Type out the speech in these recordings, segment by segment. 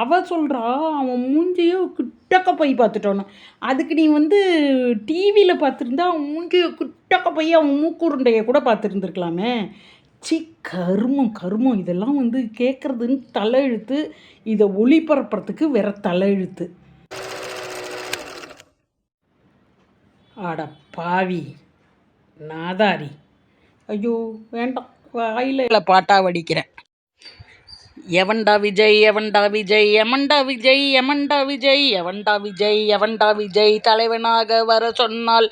அவ சொல்கிறா அவன் மூஞ்சியோ கிட்டக்க போய் பார்த்துட்டோன்னு அதுக்கு நீ வந்து டிவியில் பார்த்துருந்தா அவன் மூஞ்சியோ கிட்டக்க போய் அவன் மூக்குருண்டையை கூட பார்த்துருந்துருக்கலாமே. சி கருமம் கருமம். இதெல்லாம் வந்து கேட்குறதுன்னு தலையெழுத்து இதை ஒளிபரப்புறதுக்கு வேற தலையெழுத்து. ஆட பாவி நாதாரி. ஐயோ வேண்டாம் வாயில் பாட்டா வடிக்கிறேன். எவன்டா விஜய் எவன்டா விஜய் எமன்டா விஜய் எமன்டா விஜய் எவன்டா விஜய் எவன்டா விஜய். தலைவனாக வர சொன்னால்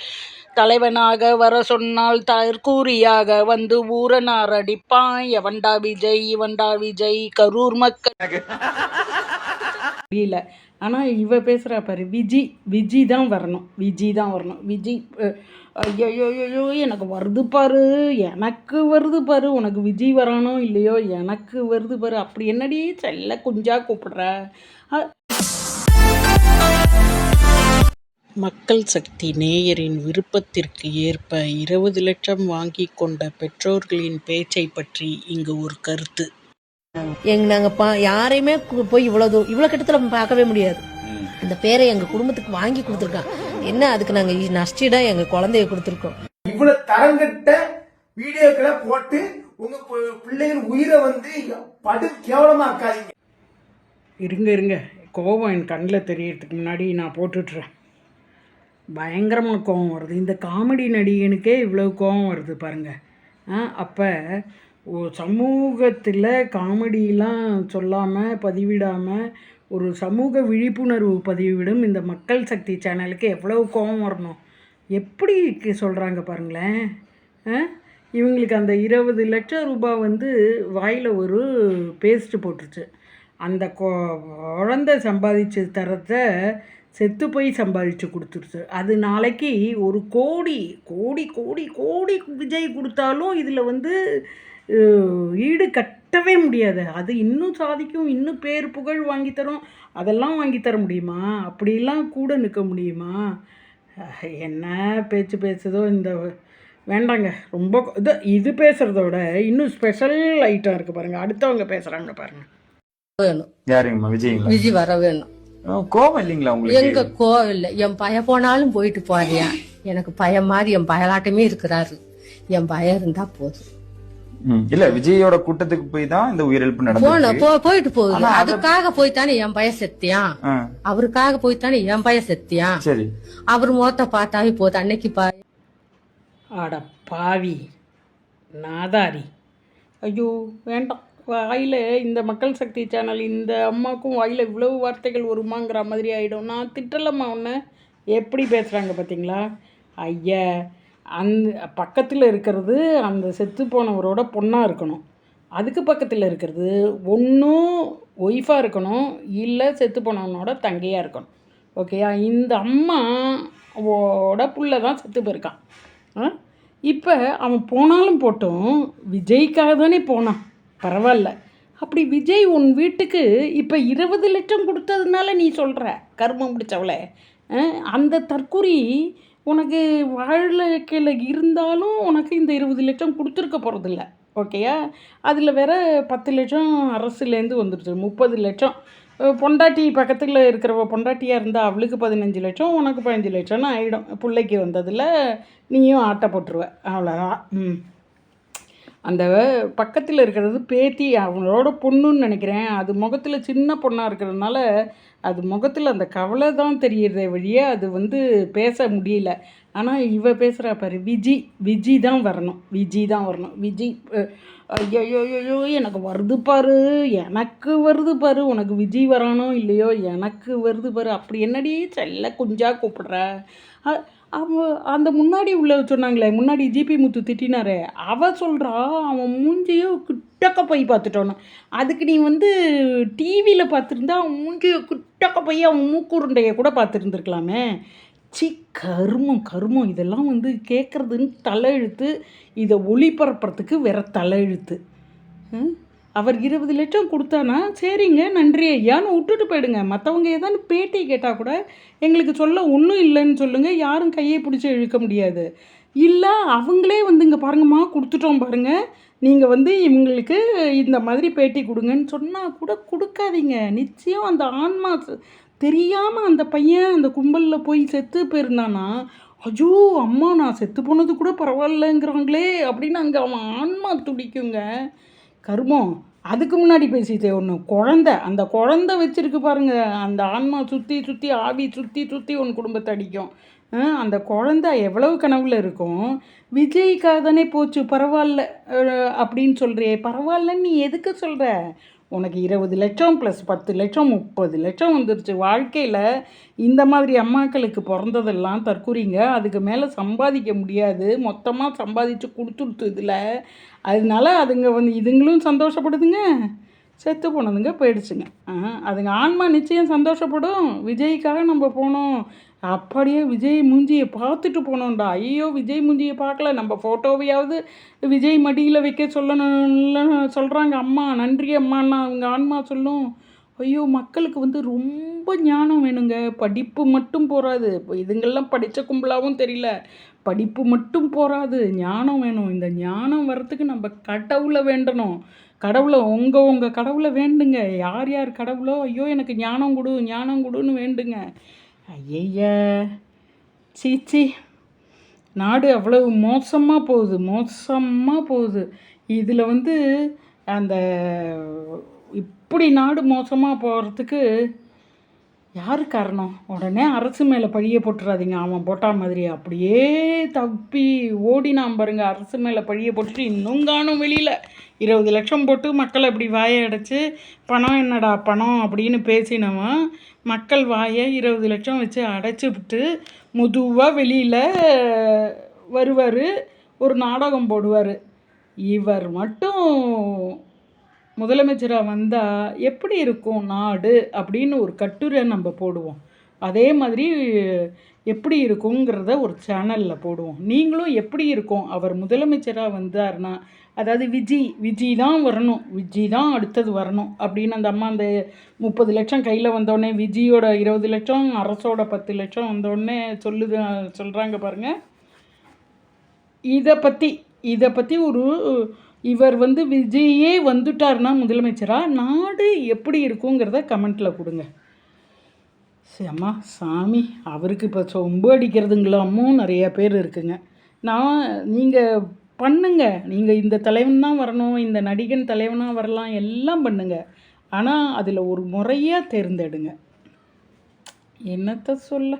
தலைவனாக வர சொன்னால் தற்கூரியாக வந்து ஊரனார் அடிப்பான். எவன்டா விஜய் இவன்டா விஜய் கரூர் மக்கள். ஆனால் இவ பேசுகிறா பாரு விஜி விஜி தான் வரணும். விஜி தான் வரணும். விஜி ஐயோயோயோ எனக்கு வருது பாரு எனக்கு வருது பாரு உனக்கு விஜி வரானோ இல்லையோ எனக்கு வருது பாரு. அப்படி என்னடி செல்ல குஞ்சா கூப்பிடுற? மக்கள் சக்தி நேயரின் விருப்பத்திற்கு ஏற்ப இருபது லட்சம் வாங்கி கொண்ட பெற்றோர்களின் பேச்சை பற்றி இங்கு ஒரு கருத்து. எங்க நாங்க பா- யாரையுமே போய் இவ்வளவு இவ்வளவு கிட்டத்துல பார்க்கவே முடியாது. அந்த பேரை எங்க குடும்பத்துக்கு வாங்கி கொடுத்துருக்கான் என்ன அதுக்கு நாங்க நஷ்டிடா எங்க குழந்தைய கொடுத்துருக்கோம். இவ்வளவு தரங்கட்ட வீடியோக்களை போட்டு உங்க பிள்ளைகள் உயிரை வந்து படு கேவலமாக்காதீங்க இருங்க இருங்க. கோபம் என் கண்ணில் தெரியறதுக்கு முன்னாடி நான் போட்டுட்றேன் பயங்கரமாக கோபம் வருது. இந்த காமெடி நடிகனுக்கே இவ்வளோ கோபம் வருது பாருங்கள் ஆ அப்போ சமூகத்தில் காமெடியெலாம் சொல்லாமல் பதிவிடாமல் ஒரு சமூக விழிப்புணர்வு பதிவிடும் இந்த மக்கள் சக்தி சேனலுக்கு எவ்வளோ கோபம் வரணும்? எப்படி சொல்கிறாங்க பாருங்களேன். இவங்களுக்கு அந்த இருபது லட்சம் ரூபாய் வந்து வாயில் ஒரு பேஸ்ட்டு போட்டுருச்சு. அந்த குழந்தை சம்பாதிச்சு தரத்தை செத்து போய் சம்பாதிச்சு கொடுத்துருச்சு. அது நாளைக்கு ஒரு கோடி கோடி கோடி கோடி விஜய் கொடுத்தாலும் இதில் வந்து ஈடு கட்டவே முடியாது. அது இன்னும் சாதிக்கும் இன்னும் பேர் புகழ் வாங்கி தரும். அதெல்லாம் வாங்கி தர முடியுமா? அப்படிலாம் கூட நிற்க முடியுமா? என்ன பேச்சு பேசுதோ இந்த வேண்டாங்க. ரொம்ப இது இது பேசுகிறத விட இன்னும் ஸ்பெஷல் ஐட்டம் இருக்குது பாருங்கள் அடுத்தவங்க பேசுகிறாங்க பாருங்கள் வேணும். யாருங்கம்மா? விஜய்ங்களா? விஜி வர வேணும். கோவம் இல்லைங்களா எங்க உங்களுக்கு கோவில்ல என் பய போனாலும் போயிட்டு போறியா? எனக்கு பயம் மாதிரி என் பயலாட்டமே இருக்கிறாரு. என் பயம் இருந்தா போதும். இல்ல விஜயோட கூட்டத்துக்கு போய் தான் இந்த உயிரிழப்பு நடந்தது போ போயிட்டு போகுது. அதுக்காக போய்த்தானே என் பையன் செத்தியான் அவருக்காக போய்த்தானே என் பையன் செத்தியான் சரி. அவர் முகத்தை பார்த்தாவே போதும் அன்னைக்கு பா அட பாவி. நாதாரி. ஐயோ வேண்டாம். வாயில் இந்த மக்கள் சக்தி சேனல் இந்த அம்மாவுக்கும் வாயில் இவ்வளவு வார்த்தைகள் வருமாங்கிற மாதிரி ஆகிடும் நான் திட்டலம்மா உன்னை. எப்படி பேசுகிறாங்க பார்த்தீங்களா ஐயா அந்த பக்கத்தில் இருக்கிறது அந்த செத்து போனவரோட பொண்ணாக இருக்கணும். அதுக்கு பக்கத்தில் இருக்கிறது ஒன்றும் ஒய்ஃபாக இருக்கணும் இல்லை செத்து போனவனோட தங்கையாக இருக்கணும். ஓகேயா? இந்த அம்மா ஓட புள்ள தான் செத்து போயிருக்கான். ஆ? இப்போ அவன் போனாலும் போட்டும் விஜய்க்காக தானே போனான். பரவாயில்ல. அப்படி விஜய் உன் வீட்டுக்கு இப்போ இருபது லட்சம் கொடுத்ததுனால நீ சொல்கிற கர்மம் பிடிச்சவளை அந்த தற்குறி உனக்கு வாழ்க்கையில் இருந்தாலும் உனக்கு இந்த இருபது லட்சம் கொடுத்துருக்க போகிறதில்ல ஓகேயா அதில் வேற பத்து லட்சம் அரசுலேருந்து வந்துடுச்சு முப்பது லட்சம். பொண்டாட்டி பக்கத்தில் இருக்கிறவ பொண்டாட்டியாக இருந்தால் அவளுக்கு பதினஞ்சு லட்சம் உனக்கு பதினஞ்சு லட்சம்னு ஆகிடும் பிள்ளைக்கு வந்ததில் நீயும் ஆட்டை போட்டுருவ. அவ்வளோதான் ம். அந்த பக்கத்தில் இருக்கிறது பேத்தி அவங்களோட பொண்ணுன்னு நினைக்கிறேன். அது முகத்தில் சின்ன பொண்ணாக இருக்கிறதுனால அது முகத்தில் அந்த கவலை தான் தெரியுறதே வழிய அது வந்து பேச முடியல. ஆனால் இவ பேசுகிறா பாரு விஜி விஜி தான் வரணும். விஜி தான் வரணும். விஜி ஐயோ எனக்கு வருது பாரு எனக்கு வருது பாரு. உனக்கு விஜி வரானோ இல்லையோ எனக்கு வருது பாரு. அப்படி என்னடி செல்ல குஞ்சா கூப்பிடுற? அவ அந்த முன்னாடி உள்ள சொன்னாங்களே முன்னாடி ஜிபி முத்து திட்டினாரே அவ சொல்கிறா அவன் மூஞ்சியோ கிட்டக்க போய் பார்த்துட்டோன்னு அதுக்கு நீ வந்து டிவியில் பார்த்துருந்தா அவன் மூஞ்சியோ கிட்டக்க போய் அவன் மூக்குருண்டையை கூட பார்த்துருந்துருக்கலாமே. சி கருமம் கருமம். இதெல்லாம் வந்து கேட்குறதுன்னு தலையெழுத்து இதை ஒளிபரப்புறதுக்கு வேற தலையெழுத்து. ம்? அவர் இருபது லட்சம் கொடுத்தானா? சரிங்க நன்றி ஐயான்னு விட்டுட்டு போயிடுங்க. மற்றவங்க ஏதாவது பேட்டி கேட்டால் கூட எங்களுக்கு சொல்ல ஒன்றும் இல்லைன்னு சொல்லுங்கள் யாரும் கையை பிடிச்சி இழுக்க முடியாது. இல்லை அவங்களே வந்து இங்கே பாருங்கம்மா கொடுத்துட்டோம் பாருங்க. நீங்கள் வந்து இவங்களுக்கு இந்த மாதிரி பேட்டி கொடுங்கன்னு சொன்னால் கூட கொடுக்காதீங்க. நிச்சயம் அந்த ஆன்மா தெரியாமல் அந்த பையன் அந்த கும்பலில் போய் செத்து போயிருந்தானா? அஜோ அம்மா நான் செத்து போனது கூட பரவாயில்லங்கிறாங்களே அப்படின்னு அங்கே அவன் ஆன்மா துடிக்குங்க. கருமம். அதுக்கு முன்னாடி பேசிட்டே ஒன்று குழந்த அந்த குழந்த வச்சுருக்கு பாருங்க. அந்த ஆன்மா சுற்றி சுற்றி ஆவி சுற்றி சுற்றி உன் குடும்பத்தை அடிக்கும். அந்த குழந்த எவ்வளவு கனவில் இருக்கும்? விஜய்க்காக தானே போச்சு பரவாயில்ல அப்படின்னு சொல்கிறியே பரவாயில்லன்னு நீ எதுக்கு சொல்கிற உனக்கு இருபது லட்சம் ப்ளஸ் பத்து லட்சம் முப்பது லட்சம் வந்துருச்சு. வாழ்க்கையில் இந்த மாதிரி அம்மாக்களுக்கு பிறந்ததெல்லாம் தற்கூறிங்க. அதுக்கு மேலே சம்பாதிக்க முடியாது. மொத்தமாக சம்பாதிச்சு கொடுத்துடுத்து இதில். அதனால அதுங்க வந்து இதுங்களும் சந்தோஷப்படுதுங்க. செத்து போனதுங்க போயிடுச்சுங்க. அதுங்க ஆன்மா நிச்சயம் சந்தோஷப்படும். விஜய்க்காக நம்ம போனோம். அப்படியே விஜய் மூஞ்சியை பார்த்துட்டு போனோம்டா. ஐயோ விஜய் மூஞ்சியை பார்க்கல. நம்ம ஃபோட்டோவையாவது விஜய் மடியில் வைக்க சொல்லணும்னு சொல்கிறாங்க அம்மா. நன்றி அம்மான்னா அவங்க ஆன்மா சொல்லும். ஐயோ மக்களுக்கு வந்து ரொம்ப ஞானம் வேணுங்க. படிப்பு மட்டும் போகாது இப்போ இதுங்கெல்லாம் படித்த கும்பலாகவும் தெரியல. படிப்பு மட்டும் போகாது ஞானம் வேணும். இந்த ஞானம் வர்றதுக்கு நம்ம கடவுளை வேண்டணும். கடவுளை உங்கள் உங்கள் கடவுளை வேண்டுங்க. யார் யார் கடவுளோ ஐயோ எனக்கு ஞானம் கொடு ஞானம் கொடுன்னு வேண்டுங்க. ஐயய்ய சீச்சி நாடு அவ்வளவு மோசமாக போகுது மோசமாக போகுது. இதில் வந்து அந்த இப்படி நாடு மோசமாக போகிறதுக்கு யார் காரணம்? உடனே அரசு மேலே பழிய போட்டுறாதீங்க. அவன் போட்டா மாதிரி அப்படியே தப்பி ஓடினான் பாருங்க. அரசு மேலே பழிய போட்டுட்டு இன்னும் காணும் வெளியில். இருபது லட்சம் போட்டு மக்களை இப்படி வாயை அடைச்சி பணம் என்னடா பணம் அப்படின்னு பேசினவன் மக்கள் வாயை இருபது லட்சம் வச்சு அடைச்சி விட்டு முதுவாக வெளியில் வருவார். ஒரு நாடகம் போடுவார். இவர் மட்டும் முதலமைச்சராக வந்தால் எப்படி இருக்கும் நாடு அப்படின்னு ஒரு கட்டுரை நம்ம போடுவோம். அதே மாதிரி எப்படி இருக்குங்கிறத ஒரு சேனலில் போடுவோம். நீங்களும் எப்படி இருக்கும்? அவர் முதலமைச்சராக வந்தார்னா அதாவது விஜி விஜி தான் வரணும் விஜி தான் அடுத்தது வரணும் அப்படின்னு அந்த அம்மா அந்த முப்பது லட்சம் கையில் வந்தோடனே விஜியோட இருபது லட்சம் அரசோட பத்து லட்சம் வந்தோடனே சொல்லுது சொல்கிறாங்க பாருங்கள் இதை பற்றி இதை பற்றி ஒரு இவர் வந்து விஜயே வந்துட்டார்னா முதலமைச்சராக நாடு எப்படி இருக்குங்கிறத கமெண்ட்டில் கொடுங்க. அம்மா சாமி அவருக்கு இப்போ சொம்பு அடிக்கிறதுங்களாமும் நிறைய பேர் இருக்குங்க. நான் நீங்கள் பண்ணுங்க. நீங்கள் இந்த தலைவன் தான் வரணும் இந்த நடிகன் தலைவனாக வரலாம் எல்லாம் பண்ணுங்க. ஆனால் அதில் ஒரு முறையாக தேர்ந்தெடுங்க. என்னத்த சொல்ல?